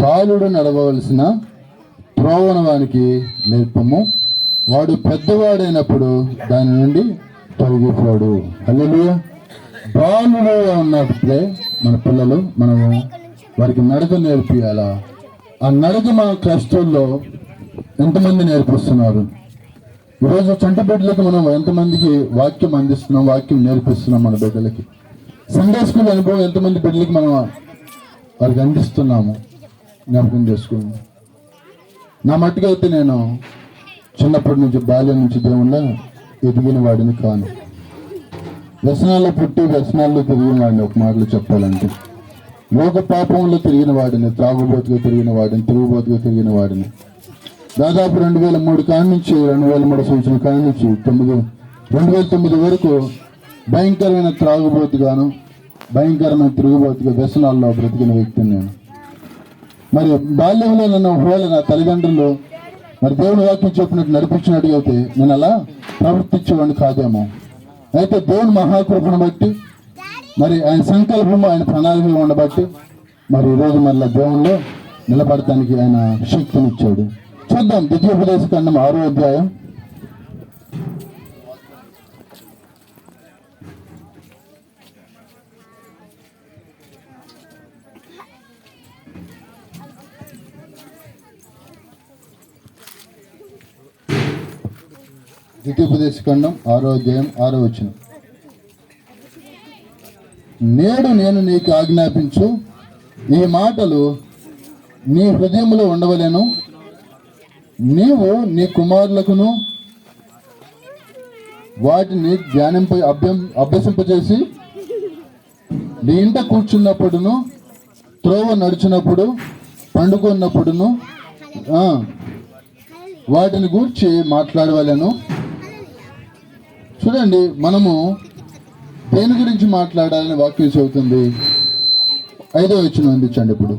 బాలుడు నడవవలసిన త్రోవన వానికి నేర్పము. వాడు పెద్దవాడైనప్పుడు దాని నుండి తొలగిపోడు. అల్లు బాలుడు ఉన్నప్పుడే మన పిల్లలు మనము వారికి నడక నేర్పియాలా? ఆ నడక మన క్లస్టర్లో ఎంతమంది నేర్పిస్తున్నారు? ఈరోజు చంట బిడ్డలకు మనం ఎంతమందికి వాక్యం అందిస్తున్నాం వాక్యం నేర్పిస్తున్నాం మన బిడ్డలకి? సండే స్కూల్ అనుభవం ఎంతమంది బిడ్డలకి మనం వారికి అందిస్తున్నాము? జ్ఞాపకం చేసుకోండి నా మట్టుకైతే నేను చిన్నప్పటి నుంచి బాల్యం నుంచి దేవుళ్ళ ఎదిగిన వాడిని కాను. వ్యసనాల్లో పుట్టి వ్యసనాల్లో తిరిగిన వాడిని ఒక మాటలు చెప్పాలంటే. లోక పాపంలో తిరిగిన వాడిని త్రాగుబోతుగా తిరిగిన వాడిని తిరుగుబోతుగా తిరిగిన వాడిని. దాదాపు రెండు వేల మూడు కాడి నుంచి రెండు వేల మూడు సంవత్సరం కాడి నుంచి తొమ్మిది రెండు వేల తొమ్మిది వరకు భయంకరమైన త్రాగుబోతుగాను భయంకరమైన తిరుగుబోతుగా వ్యసనాల్లో బ్రతికిన వ్యక్తిని నేను. మరి బాల్యంలో నన్ను ఒకవేళ నా తల్లిదండ్రులు మరి దేవుని వాక్యం చెప్పినట్టు నడిపించినట్టు అయితే నేను అలా ప్రవర్తించేవాడిని కాదేమో. అయితే దేవుని మహాకృపను బట్టి మరి ఆయన సంకల్పము ఆయన ప్రణాళికలు ఉండబట్టి మరి ఈరోజు మళ్ళీ దేవుణ్ణి నిలబడటానికి ఆయన శక్తినిచ్చాడు. చూద్దాం ద్వితీయోపదేశ ఖండం ఆరో అధ్యాయం. ద్వితీయోపదేశ ఖండం ఆరో అధ్యాయం ఆరో వచ్చిన నేడు నేను నీకు ఆజ్ఞాపించు ఈ మాటలు నీ హృదయంలో ఉండవలేను. నీవు నీ కుమారులకును వాటిని ధ్యానింప అభ్యం అభ్యసింపచేసి నీ ఇంట కూర్చున్నప్పుడును త్రోవ నడిచినప్పుడు పండుకున్నప్పుడును వాటిని గూర్చి మాట్లాడవలను. చూడండి మనము దేని గురించి మాట్లాడాలని వాక్యం చెబుతుంది? ఐదో వచ్చిన అందించండి ఇప్పుడు.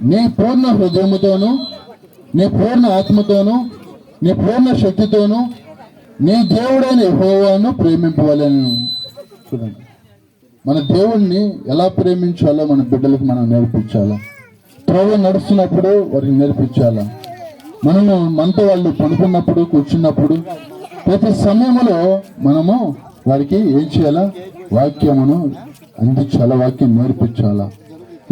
నీ పూర్ణ హృదయముతోను నీ పూర్ణ ఆత్మతోను నీ పూర్ణ శక్తితోను నీ దేవుడైన యెహోవాను ప్రేమింపవలను. చూడండి. మన దేవుణ్ణి ఎలా ప్రేమించాలో మన బిడ్డలకు మనం నేర్పించాలా? త్రోవ నడుస్తున్నప్పుడు వారికి నేర్పించాలా? మనము మనతో వాళ్ళు పడుకున్నప్పుడు కూర్చున్నప్పుడు ప్రతి సమయంలో మనము వారికి ఏం చేయాలా? వాక్యమును అందించాలా వాక్యం నేర్పించాలా?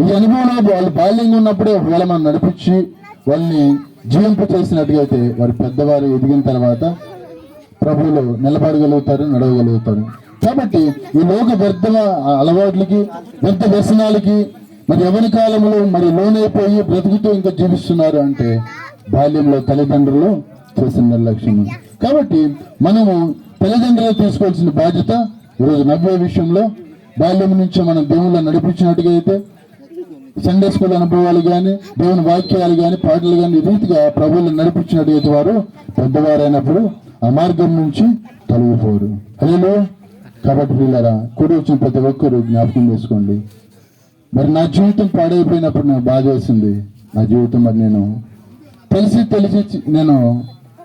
ఈ అనుభవం వాళ్ళు బాల్యంగా ఉన్నప్పుడే ఒకవేళ మనం నడిపించి వాళ్ళని జీవింపు చేసినట్టుగా అయితే వారి పెద్దవారు ఎదిగిన తర్వాత ప్రభువులు నిలబడగలుగుతారు నడవగలుగుతారు. కాబట్టి ఈ లోక వ్యర్థ అలవాట్లకి వ్యర్థ వ్యసనాలకి మరి ఎవరి కాలంలో మరి లోనైపోయి బ్రతుకుతూ ఇంకా జీవిస్తున్నారు అంటే బాల్యంలో తల్లిదండ్రులు చేసిన నిర్లక్ష్యం. కాబట్టి మనము తల్లిదండ్రులు తీసుకోవాల్సిన బాధ్యత ఈరోజు నవ్వే విషయంలో బాల్యం నుంచి మనం దేవుళ్ళు నడిపించినట్టుగా అయితే సండే స్కూల్ అనుభవాలు కానీ దేవుని వాక్యాలు కానీ పాటలు కానీ ఈ రీతిగా ప్రభువులు నడిపించినట్టు వారు పెద్దవారైనప్పుడు ఆ మార్గం నుంచి తొలగిపోరు. హలో కాబట్టి వీళ్ళరా కూడి వచ్చిన ప్రతి ఒక్కరు జ్ఞాపకం చేసుకోండి. మరి నా జీవితం పాడైపోయినప్పుడు నాకు బాధ వేసింది. నా జీవితం మరి నేను తెలిసి తెలిసి నేను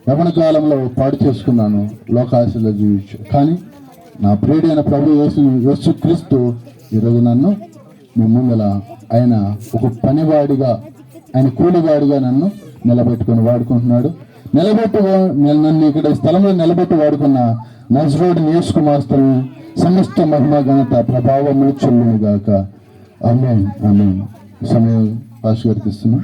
యవన కాలంలో పాడు చేసుకున్నాను లోకాశలో జీవించు కానీ నా ప్రియుడైన ప్రభు యేసు యేసు క్రీస్తు ఈరోజు నన్ను మీ ముందల ఆయన ఒక పనివాడిగా ఆయన కూలివాడిగా నన్ను నిలబెట్టుకొని వాడుకుంటున్నాడు. నిలబెట్టు నన్ను ఇక్కడ స్థలంలో నిలబెట్టి వాడుకున్న నజరోడి నియోజకమాస్తలు సమస్త మహిమ ఘనత ప్రభావములు చెల్లుగాక ఆమె ఆమె సమయం పాస్ గారికి ఇస్తున్నాం